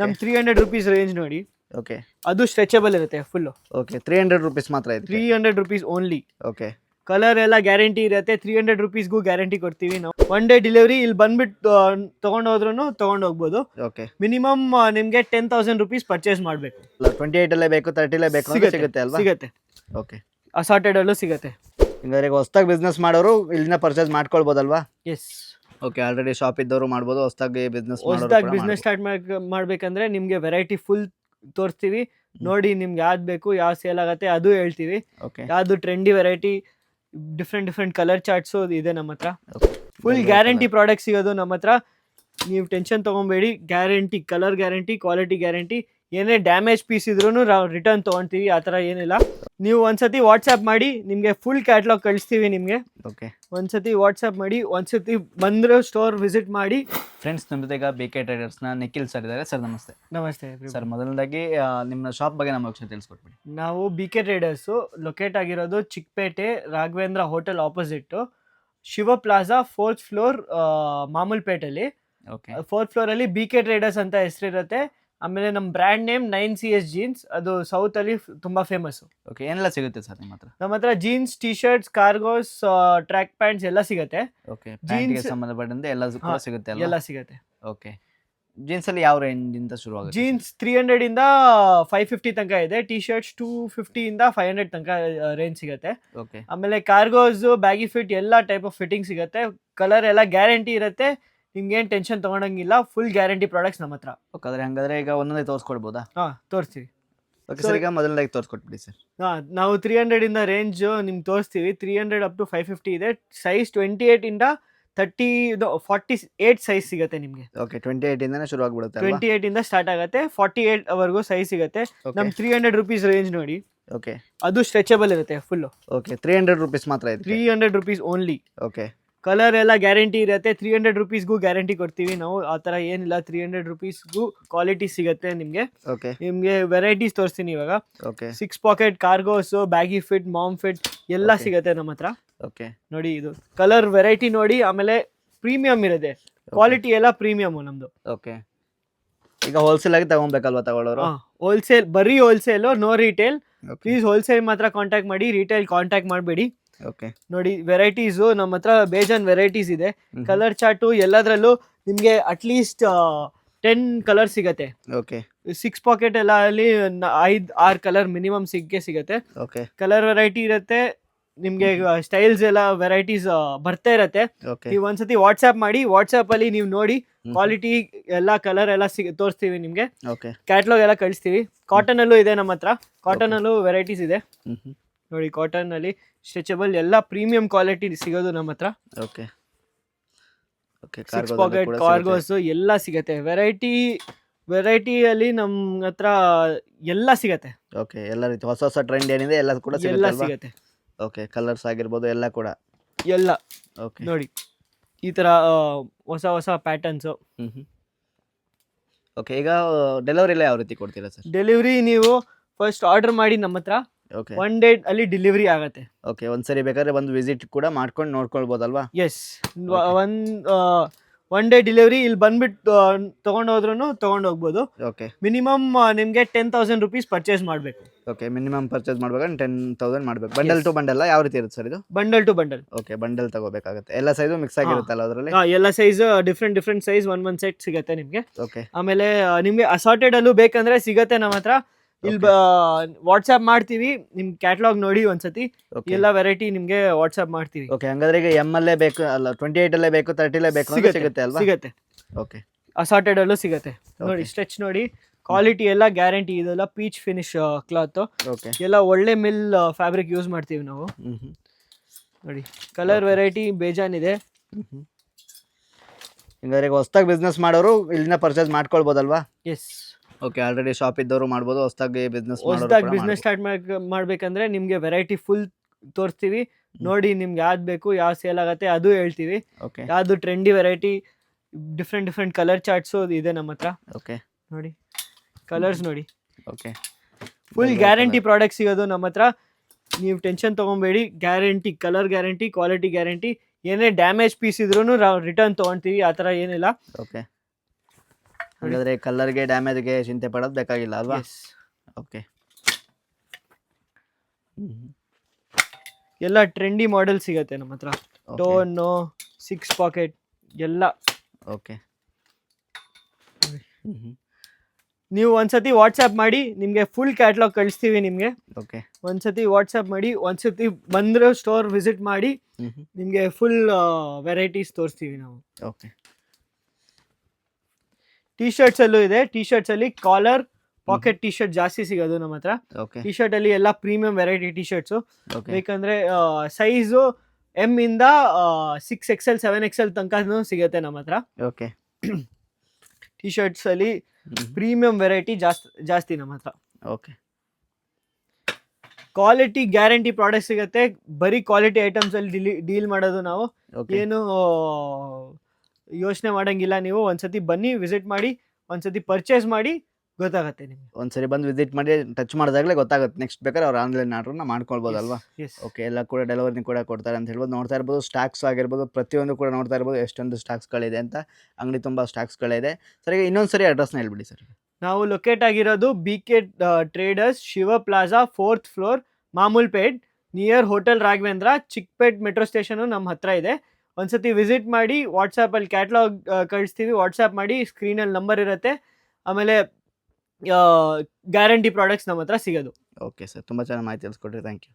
ನಮ್ three hundred rupees range ನೋಡಿ. Okay ಅದು ಸ್ಟ್ರೆಚಬಲ್ ಇರುತ್ತೆ full okay three hundred rupees ಮಾತ್ರ ಇದೆ three hundred rupees only okay colour ಎಲ್ಲ ಗ್ಯಾರಂಟಿ ಇರುತ್ತೆ. ತ್ರೀ ಹಂಡ್ರೆಡ್ ರುಪೀಸ್ಗೂ ಗ್ಯಾರಂಟಿ ಕೊಡ್ತೀವಿ ನಾವು. ಒನ್ ಡೇ ಡೆಲಿವರಿ ಇಲ್ಲಿ ಬಂದ್ಬಿಟ್ಟು ತಗೊಂಡು ಹೋದ್ರೂ ತಗೊಂಡು ಹೋಗ್ಬೋದು. ಓಕೆ ಮಿನಿಮಮ್ ನಿಮಗೆ ಟೆನ್ ತೌಸಂಡ್ ರುಪೀಸ್ ಪರ್ಚೇಸ್ ಮಾಡಬೇಕು. ಟ್ವೆಂಟಿ ಏಯ್ಟಲ್ಲೇ ಬೇಕು ತರ್ಟಿಲೇ ಬೇಕು ಸಿಗುತ್ತೆ ಅಲ್ವಾ? ಸಿಗುತ್ತೆ. ಓಕೆ ಅಸಾರ್ಟೆಡಲ್ಲೂ ಸಿಗುತ್ತೆ. ಹಿಂಗಾದ್ರೆ ಹೊಸ್ದಾಗಿ ಬಿಸ್ನೆಸ್ ಮಾಡೋರು ಇಲ್ಲಿಂದ ಪರ್ಚೇಸ್ ಮಾಡ್ಕೊಳ್ಬೋದಲ್ವಾ? ಎಸ್ ಓಕೆ ಆಲ್ರೆಡಿ ಶಾಪ್ ಇದ್ದವರು ಮಾಡ್ಬೋದು ಹೊಸದಾಗಿ ಬಿಸ್ನೆಸ್ ಹೊಸದಾಗಿ ಬಿಸ್ನೆಸ್ ಸ್ಟಾರ್ಟ್ ಮಾಡ್ಬೇಕಂದ್ರೆ ನಿಮ್ಗೆ ವೆರೈಟಿ ಫುಲ್ ತೋರಿಸ್ತೀವಿ. ನೋಡಿ ನಿಮ್ಗೆ ಯಾವ್ದು ಬೇಕು ಯಾವ ಸೇಲ್ ಆಗತ್ತೆ ಅದು ಹೇಳ್ತೀವಿ. ಯಾವ್ದು trendy variety different different colour charts ಇದೆ ನಮ್ಮ ಹತ್ರ. ಫುಲ್ ಗ್ಯಾರಂಟಿ ಪ್ರಾಡಕ್ಟ್ ಸಿಗೋದು ನಮ್ಮ ಹತ್ರ. ನೀವು tension ತೊಗೊಬೇಡಿ guarantee colour guarantee quality guarantee ಏನೇ ಡ್ಯಾಮೇಜ್ ಪೀಸ್ ಇದ್ರೂ ರಿಟರ್ನ್ ತೊಗೊತೀವಿ ಆ ಥರ ಏನಿಲ್ಲ. ನೀವು ಒಂದ್ಸತಿ ವಾಟ್ಸಪ್ ಮಾಡಿ ನಿಮಗೆ ಫುಲ್ ಕ್ಯಾಟ್ಲಾಗ್ ಕಳಿಸ್ತೀವಿ ನಿಮಗೆ. ಓಕೆ ಒಂದ್ಸತಿ ವಾಟ್ಸಪ್ ಮಾಡಿ ಒಂದ್ಸತಿ ಬಂದ್ರೆ ಸ್ಟೋರ್ ವಿಸಿಟ್ ಮಾಡಿ. ಫ್ರೆಂಡ್ಸ್ ನಮ್ಮ ಜೊತೆಗ ಬಿ ಕೆ ಟ್ರೇಡರ್ಸ್ನ ನಿಖಿಲ್ ಸರ್ ಇದ್ದಾರೆ. ಸರ್ ನಮಸ್ತೆ. ನಮಸ್ತೆ ಸರ್ ಮೊದಲನೇದಾಗಿ ಆ, ನಿಮ್ಮ ಶಾಪ್ ಬಗ್ಗೆ ನಮ್ಮ ವಿಷಯ ತಿಳಿಸ್ಕೊಟ್ಬಿಡಿ. ನಾವು ಬಿ ಕೆ ಟ್ರೇಡರ್ಸು ಲೊಕೇಟ್ ಆಗಿರೋದು Chickpet Raghavendra hotel opposite Shiva plaza fourth floor ಮಾಮೂಲ್ಪೇಟೆಯಲ್ಲಿ okay fourth ಫ್ಲೋರಲ್ಲಿ ಬಿ ಕೆ ಟ್ರೇಡರ್ಸ್ ಅಂತ ಹೆಸರಿರುತ್ತೆ. ಆಮೇಲೆ ನಮ್ಮ brand name nine C S jeans ಅದು ಸೌತಲ್ಲಿ ತುಂಬ ಫೇಮಸ್ ಓಕೆ ಏನೆಲ್ಲ ಸಿಗುತ್ತೆ ಸರ್ ನಿಮ್ಮ ಹತ್ರ? ನಮ್ಮ ಹತ್ರ jeans T shirts cargos track pants ಎಲ್ಲ ಸಿಗುತ್ತೆ. ಓಕೆ ಜೀನ್ಸ್ ಸಂಬಂಧಪಟ್ಟಂತೆ ಎಲ್ಲ ಕೂಡ ಸಿಗುತ್ತೆ ಎಲ್ಲ ಅಲ್ಲ ಸಿಗುತ್ತೆ. ಓಕೆ ಜೀನ್ಸ್ ಅಲ್ಲಿ ಯಾವ ರೇಂಜ್ ಇಂದ ಶುರು ಆಗುತ್ತೆ? ಜೀನ್ಸ್ ತ್ರೀ ಹಂಡ್ರೆಡ್ ಇಂದ ಫೈವ್ ಫಿಫ್ಟಿ ತನಕ ಇದೆ. ಟಿ ಶರ್ಟ್ಸ್ ಟೂ ಫಿಫ್ಟಿ ಇಂದ ಫೈವ್ ಹಂಡ್ರೆಡ್ ತನಕ ರೇಂಜ್ ಸಿಗುತ್ತೆ. ಓಕೆ ಆಮೇಲೆ ಕಾರ್ಗೋಸ್ ಬ್ಯಾಗಿ ಫಿಟ್ ಎಲ್ಲ ಟೈಪ್ ಆಫ್ ಫಿಟ್ಟಿಂಗ್ ಸಿಗುತ್ತೆ. ಕಲರ್ ಎಲ್ಲ ಗ್ಯಾರಂಟಿ ಇರುತ್ತೆ. ನಿಮ್ಗೆ ಏನು ಟೆನ್ಷನ್ ತಗೊಂಡಂಗಿಲ್ಲ ಫುಲ್ ಗ್ಯಾರಂಟಿ ಪ್ರಾಡಕ್ಟ್ಸ್ ನಮ್ಮ ಹತ್ರ. ಓಕೆ ಹಂಗಾದ್ರೆ ಈಗ ಒಂದೊಂದೇ ತೋರಿಸ್ಕೊಡ್ಬೋದಾ? ಹಾಂ ತೋರಿಸ್ತೀವಿ. ಓಕೆ ಸರ್ ಈಗ ಮೊದಲನೇದಾಗಿ ತೋರಿಸ್ಕೊಟ್ಬಿಡಿ ಸರ್. ಹಾಂ ನಾವು ತ್ರೀ ಹಂಡ್ರೆಡ್ ಇಂದ ರೇಂಜ್ ನಿಮ್ಗೆ ತೋರಿಸ್ತೀವಿ. Three hundred up to five fifty ಇದೆ. ಸೈಜ್ ಟ್ವೆಂಟಿ ಏಟ್ ಇಂದ ತರ್ಟಿ ಫಾರ್ಟಿ ಏಟ್ ಸೈಜ್ ಸಿಗುತ್ತೆ ನಿಮಗೆ. ಓಕೆ ಟ್ವೆಂಟಿ ಏಯ್ಟ್ ಇಂದಾನೆ ಶುರು ಆಗ್ಬಿಡುತ್ತೆ ಟ್ವೆಂಟಿ ಏಟ್ ಇಂದ ಸ್ಟಾರ್ಟ್ ಆಗುತ್ತೆ. ಫಾರ್ಟಿ ಏಟ್ ವರೆಗೂ ಸೈಜ್ ಸಿಗುತ್ತೆ. ನಮ್ಮ ತ್ರೀ ಹಂಡ್ರೆಡ್ ರುಪೀಸ್ ರೇಂಜ್ ನೋಡಿ. ಓಕೆ ಅದು ಸ್ಟ್ರೆಚಬಲ್ ಇರುತ್ತೆ full okay three hundred rupees ಮಾತ್ರ ಇದೆ. Three hundred rupees only okay colour ಎಲ್ಲ ಗ್ಯಾರಂಟಿ ಇರುತ್ತೆ. ತ್ರೀ ಹಂಡ್ರೆಡ್ ರುಪೀಸ್ಗೂ ಗ್ಯಾರಂಟಿ ಕೊಡ್ತೀವಿ ನಾವು. ಆ ಥರ ಏನಿಲ್ಲ ತ್ರೀ ಹಂಡ್ರೆಡ್ ರುಪೀಸ್ಗೂ ಕ್ವಾಲಿಟಿ ಸಿಗುತ್ತೆ ನಿಮಗೆ. ಓಕೆ ನಿಮಗೆ ವೆರೈಟೀಸ್ ತೋರಿಸ್ತೀನಿ ಇವಾಗ. Okay six pocket cargos baggy fit mom fit ಎಲ್ಲ. ಸಿಗುತ್ತೆ ನಮ್ಮ ಹತ್ರ. ಓಕೆ ನೋಡಿ ಇದು. ಕಲರ್ ವೆರೈಟಿ ನೋಡಿ ಆಮೇಲೆ ಪ್ರೀಮಿಯಂ ಇರುತ್ತೆ. ಕ್ವಾಲಿಟಿ ಎಲ್ಲ ಪ್ರೀಮಿಯಮ್ ನಮ್ದು. ಓಕೆ ಈಗ ಹೋಲ್ಸೇಲ್ ಆಗಿ ತಗೊಬೇಕಲ್ವಾ ತಗೊಳ್ಳೋರು? ಹೋಲ್ಸೇಲ್ ಬರೀ wholesale no retail please wholesale ಮಾತ್ರ ಕಾಂಟ್ಯಾಕ್ಟ್ ಮಾಡಿ ರಿಟೇಲ್ ಕಾಂಟ್ಯಾಕ್ಟ್ ಮಾಡಬೇಡಿ. ಓಕೆ ನೋಡಿ ವೆರೈಟೀಸು ನಮ್ಮ ಹತ್ರ ಬೇಜಾನ್ ವೆರೈಟೀಸ್ ಇದೆ. ಕಲರ್ ಚಾರ್ಟು ಎಲ್ಲದರಲ್ಲೂ ನಿಮಗೆ ಅಟ್ಲೀಸ್ಟ್ ಟೆನ್ ಕಲರ್ ಸಿಗತ್ತೆ. ಓಕೆ ಸಿಕ್ಸ್ ಪಾಕೆಟ್ ಎಲ್ಲ ಅಲ್ಲಿ ಐದು ಆರು ಕಲರ್ ಮಿನಿಮಮ್ ಸಿಗ್ಗೆ ಸಿಗತ್ತೆ. ಓಕೆ ಕಲರ್ ವೆರೈಟಿ ಇರುತ್ತೆ. ನಿಮಗೆ ಸ್ಟೈಲ್ಸ್ ಎಲ್ಲ ವೆರೈಟೀಸ್ ಬರ್ತಾ ಇರತ್ತೆ. ನೀವು ಒಂದ್ಸತಿ ವಾಟ್ಸ್ಆಪ್ ಮಾಡಿ ವಾಟ್ಸ್ಆಪ್ ಅಲ್ಲಿ ನೀವು ನೋಡಿ ಕ್ವಾಲಿಟಿ ಎಲ್ಲ ಕಲರ್ ಎಲ್ಲ ಸಿಗ ತೋರಿಸ್ತೀವಿ ನಿಮಗೆ. ಓಕೆ ಕ್ಯಾಟ್ಲಾಗ್ ಎಲ್ಲ ಕಳಿಸ್ತೀವಿ. ಕಾಟನ್ ಅಲ್ಲೂ ಇದೆ ನಮ್ಮ ಹತ್ರ. ಕಾಟನ್ ಅಲ್ಲೂ ವೆರೈಟೀಸ್ ಇದೆ. ನೋಡಿ ಕಾಟನ್ ಅಲ್ಲಿ ಸ್ಟ್ರೆಚಬಲ್ ಎಲ್ಲ ಪ್ರೀಮಿಯಂ ಕ್ವಾಲಿಟಿ ಸಿಗೋದು ನಮ್ಮ ಹತ್ರ. Okay okay six pocket cargos ಎಲ್ಲ ಸಿಗತ್ತೆ. ವೆರೈಟಿ ವೆರೈಟಿಯಲ್ಲಿ ನಮ್ಮ ಹತ್ರ ಎಲ್ಲ ಸಿಗತ್ತೆ. ಓಕೆ ಎಲ್ಲ ರೀತಿ ಹೊಸ ಹೊಸ ಟ್ರೆಂಡ್ ಏನಿದೆ ಎಲ್ಲ ಕೂಡ ಎಲ್ಲ ಸಿಗುತ್ತೆ. ಓಕೆ ಕಲರ್ಸ್ ಆಗಿರ್ಬೋದು ಎಲ್ಲ ಕೂಡ. ಎಲ್ಲ. ಓಕೆ ನೋಡಿ ಈ ತರ ಹೊಸ ಹೊಸ ಪ್ಯಾಟರ್ನ್ಸು ಓಕೆ ಈಗ ಡೆಲಿವರಿ ಎಲ್ಲ ಯಾವ ರೀತಿ ಕೊಡ್ತೀರಾ ಸರ್? ಡೆಲಿವರಿ ನೀವು ಫಸ್ಟ್ ಆರ್ಡರ್ ಮಾಡಿ ನಮ್ಮ ಹತ್ರ. ಒನ್ ಡೇ ಅಲ್ಲಿ ಡೆಲಿವರಿ ಆಗುತ್ತೆ. ಓಕೆ ಒಂದ್ಸರಿ ಬೇಕಾದ್ರೆ ಒಂದು ವಿಸಿಟ್ ಕೂಡ ಮಾಡ್ಕೊಂಡು ನೋಡ್ಕೊಳ್ಬೋದಲ್ವಾ? Yes one one day delivery ಇಲ್ಲಿ ಬಂದ್ಬಿಟ್ಟು ತಗೊಂಡು ಹೋದ್ರೂ ತಗೊಂಡು ಹೋಗ್ಬೋದು. ಓಕೆ ಮಿನಿಮಮ್ ನಿಮಗೆ ಟೆನ್ ತೌಸಂಡ್ ರುಪೀಸ್ ಪರ್ಚೇಸ್ ಮಾಡಬೇಕು. ಓಕೆ ಮಿನಿಮಮ್ ಪರ್ಚೇಸ್ ಮಾಡ್ಬೇಕಂದ್ರೆ ಟೆನ್ ತೌಸಂಡ್ ಮಾಡಬೇಕು. ಬಂಡಲ್ ಟು ಬಂಡಲ್ ಯಾವ ರೀತಿ ಇರುತ್ತೆ ಸರ್ ಇದು? Bundle to bundle okay bundle ತಗೋಬೇಕಾಗುತ್ತೆ. ಎಲ್ಲ ಸೈಜು ಮಿಕ್ಸ್ ಆಗಿರುತ್ತಲ್ಲ ಅದರಲ್ಲಿ? ಎಲ್ಲ size different different size one one set ಸಿಗುತ್ತೆ ನಿಮಗೆ. ಓಕೆ ಆಮೇಲೆ ನಿಮಗೆ ನಿಮ್ಗೆ ಅಸಾರ್ಟೆಡ್ ಅಲ್ಲೂ ಬೇಕಂದ್ರೆ ಸಿಗತ್ತೆ ನಮ್ಮ ಹತ್ರ. ಇಲ್ಲಿ ವಾಟ್ಸ್ಆಪ್ ಮಾಡ್ತೀವಿ ನಿಮ್ ಕ್ಯಾಟ್ಲಾಗ್ ನೋಡಿ ಒಂದ್ಸತಿ. ಎಲ್ಲ ವೆರೈಟಿ ನಿಮ್ಗೆ ವಾಟ್ಸ್ಆಪ್ ಮಾಡ್ತೀವಿ. ಓಕೆ ಹಂಗಾದ್ರೆ ಈಗ ಎಂ ಅಲ್ಲೇ ಬೇಕು ಅಲ್ಲ ಟ್ವೆಂಟಿ ಏಟ್ ಅಲ್ಲೇ ಬೇಕು ಅಲ್ಲೇ ಬೇಕು ಸಿಗುತ್ತೆ ಅಲ್ವಾ? ಸಿಗುತ್ತೆ. ಓಕೆ ಅಸಾರ್ಟೆಡ್ ಅಲ್ಲೂ ಸಿಗುತ್ತೆ. ನೋಡಿ ಸ್ಟ್ರೆಚ್ ನೋಡಿ. ಕ್ವಾಲಿಟಿ ಎಲ್ಲ ಗ್ಯಾರಂಟಿ ಇದೆಲ್ಲ ಪೀಚ್ ಫಿನಿಶ್ ಕ್ಲಾತ್ ಓಕೆ ಎಲ್ಲ ಒಳ್ಳೆ ಮಿಲ್ ಫ್ಯಾಬ್ರಿಕ್ ಯೂಸ್ ಮಾಡ್ತೀವಿ ನಾವು. ಹ್ಞೂ ನೋಡಿ ಕಲರ್ ವೆರೈಟಿ ಬೇಜಾನ್ ಇದೆ ಹಿಂಗಾದ್ರೆ ಈಗ ಹೊಸ್ದಾಗಿ ಬಿಸ್ನೆಸ್ ಮಾಡೋರು ಇಲ್ಲಿಂದ ಪರ್ಚೇಸ್ ಮಾಡ್ಕೊಳ್ಬೋದಲ್ವಾ? ಎಸ್ ಓಕೆ ಆಲ್ರೆಡಿ ಶಾಪ್ ಇದ್ದವರು ಮಾಡ್ಬೋದು ಹೊಸದಾಗಿ ಬಿಸ್ನೆಸ್ ಹೊಸದಾಗಿ ಬಿಸ್ನೆಸ್ ಸ್ಟಾರ್ಟ್ ಮಾಡ್ಬೇಕಂದ್ರೆ ನಿಮಗೆ ವೆರೈಟಿ ಫುಲ್ ತೋರಿಸ್ತೀವಿ. ನೋಡಿ ನಿಮ್ಗೆ ಯಾವ್ದು ಬೇಕು ಯಾವ ಸೇಲ್ ಆಗುತ್ತೆ ಅದು ಹೇಳ್ತೀವಿ. ಓಕೆ ಯಾವ್ದು trendy variety different different colour charts ಇದೆ ನಮ್ಮ ಹತ್ರ. ಓಕೆ ನೋಡಿ ಕಲರ್ಸ್ ನೋಡಿ. ಓಕೆ ಫುಲ್ ಗ್ಯಾರಂಟಿ ಪ್ರಾಡಕ್ಟ್ ಸಿಗೋದು ನಮ್ಮ ಹತ್ರ. ನೀವು tension ತೊಗೊಬೇಡಿ guarantee colour guarantee quality guarantee ಏನೇ ಡ್ಯಾಮೇಜ್ ಪೀಸ್ ಇದ್ರೂ ರಿಟರ್ನ್ ತೊಗೊಳ್ತೀವಿ ಆ ಥರ ಏನಿಲ್ಲ. ಓಕೆ ಹಾಗಾದ್ರೆ ಕಲರ್ಗೆ ಡ್ಯಾಮೇಜ್ಗೆ ಚಿಂತೆ ಪಡೋದು ಬೇಕಾಗಿಲ್ಲ ಅಲ್ವಾ? ಓಕೆ ಎಲ್ಲ ಟ್ರೆಂಡಿ ಮಾಡೆಲ್ ಸಿಗತ್ತೆ ನಮ್ಮ ಹತ್ರ. ಟೋನು ಸಿಕ್ಸ್ ಪಾಕೆಟ್ ಎಲ್ಲ. ಓಕೆ ನೀವು ಒಂದ್ಸತಿ ವಾಟ್ಸ್ಆ್ಯಪ್ ಮಾಡಿ ನಿಮಗೆ ಫುಲ್ ಕ್ಯಾಟ್ಲಾಗ್ ಕಳಿಸ್ತೀವಿ ನಿಮಗೆ. ಓಕೆ ಒಂದ್ಸತಿ ವಾಟ್ಸ್ಆ್ಯಪ್ ಮಾಡಿ ಒಂದ್ಸತಿ ಬಂದ್ರೆ ಸ್ಟೋರ್ ವಿಸಿಟ್ ಮಾಡಿ ನಿಮಗೆ ಫುಲ್ ವೆರೈಟೀಸ್ ತೋರಿಸ್ತೀವಿ ನಾವು. ಓಕೆ ಟಿ ಶರ್ಟ್ಸಲ್ಲೂ ಇದೆ. ಟಿ ಶರ್ಟ್ಸಲ್ಲಿ ಕಾಲರ್ ಪಾಕೆಟ್ ಟಿ ಶರ್ಟ್ ಜಾಸ್ತಿ ಸಿಗೋದು ನಮ್ಮ ಹತ್ರ. ಟಿ ಶರ್ಟ್ ಅಲ್ಲಿ ಎಲ್ಲ ಪ್ರೀಮಿಯಂ ವೆರೈಟಿ ಟಿ ಶರ್ಟ್ಸ್ ಬೇಕಂದ್ರೆ ಸೈಜು ಎಂ ಇಂದ ಸಿಕ್ಸ್ ಎಕ್ಸೆಲ್ ಸೆವೆನ್ ಎಕ್ಸೆಲ್ ತನಕ ಸಿಗುತ್ತೆ ನಮ್ಮ ಹತ್ರ. ಓಕೆ ಟಿ ಶರ್ಟ್ಸ್ ಅಲ್ಲಿ ಪ್ರೀಮಿಯಂ ವೆರೈಟಿ ಜಾಸ್ತಿ ಜಾಸ್ತಿ ನಮ್ಮ ಹತ್ರ. ಓಕೆ ಕ್ವಾಲಿಟಿ ಗ್ಯಾರಂಟಿ ಪ್ರಾಡಕ್ಟ್ ಸಿಗುತ್ತೆ. ಬರೀ ಕ್ವಾಲಿಟಿ ಐಟಮ್ಸ್ ಅಲ್ಲಿ ಡೀಲ್ ಮಾಡೋದು ನಾವು. ಏನು ಯೋಚನೆ ಮಾಡಂಗಿಲ್ಲ ನೀವು. ಒಂದ್ಸತಿ ಬನ್ನಿ ವಿಸಿಟ್ ಮಾಡಿ ಒಂದ್ಸತಿ ಪರ್ಚೇಸ್ ಮಾಡಿ ಗೊತ್ತಾಗತ್ತೆ ನಿಮ್ಗೆ. ಒಂದ್ಸರಿ ಬಂದು ವಿಸಿಟ್ ಮಾಡಿ ಟಚ್ ಮಾಡಿದಾಗಲೇ ಗೊತ್ತಾಗುತ್ತೆ. ನೆಕ್ಸ್ಟ್ ಬೇಕಾದ್ರೆ ಅವ್ರು ಆನ್ಲೈನ್ ಆರ್ಡ್ರನ್ನ ಮಾಡ್ಕೊಳ್ಬೋದಲ್ವಾ? ಎಸ್ ಓಕೆ ಎಲ್ಲ ಕೂಡ ಡೆಲಿವರಿ ಕೂಡ ಕೊಡ್ತಾರೆ ಅಂತ ಹೇಳ್ಬೋದು. ನೋಡ್ತಾ ಇರ್ಬೋದು ಸ್ಟಾಕ್ಸ್ ಆಗಿರ್ಬೋದು ಪ್ರತಿಯೊಂದು ಕೂಡ ನೋಡ್ತಾ ಇರ್ಬೋದು ಎಷ್ಟೊಂದು ಸ್ಟಾಕ್ಸ್ಗಳಿದೆ ಅಂತ. ಅಂಗಡಿ ತುಂಬ ಸ್ಟಾಕ್ಸ್ಗಳಿದೆ ಸರಿ ಇನ್ನೊಂದು ಸರಿ ಅಡ್ರೆಸ್ನ ಹೇಳ್ಬಿಡಿ ಸರ್ ನಾವು ಲೊಕೇಟ್ ಆಗಿರೋದು B K traders Shiva plaza fourth floor Mamulpet near hotel Raghavendra Chickpet metro station ನಮ್ಮ ಹತ್ರ ಇದೆ. ಒಂದ್ಸತಿ ವಿಸಿಟ್ ಮಾಡಿ ವಾಟ್ಸಪ್ಪಲ್ಲಿ ಕ್ಯಾಟ್ಲಾಗ್ ಕಳಿಸ್ತೀವಿ. ವಾಟ್ಸಪ್ ಮಾಡಿ ಸ್ಕ್ರೀನಲ್ಲಿ ನಂಬರ್ ಇರುತ್ತೆ. ಆಮೇಲೆ ಗ್ಯಾರಂಟಿ ಪ್ರಾಡಕ್ಟ್ಸ್ ನಮ್ಮ ಹತ್ರ ಸಿಗೋದು. ಓಕೆ ಸರ್ ತುಂಬ ಚೆನ್ನಾಗಿ ಮಾಹಿತಿ ತಿಳಿಸ್ಕೊಟ್ರಿ ಥ್ಯಾಂಕ್ ಯು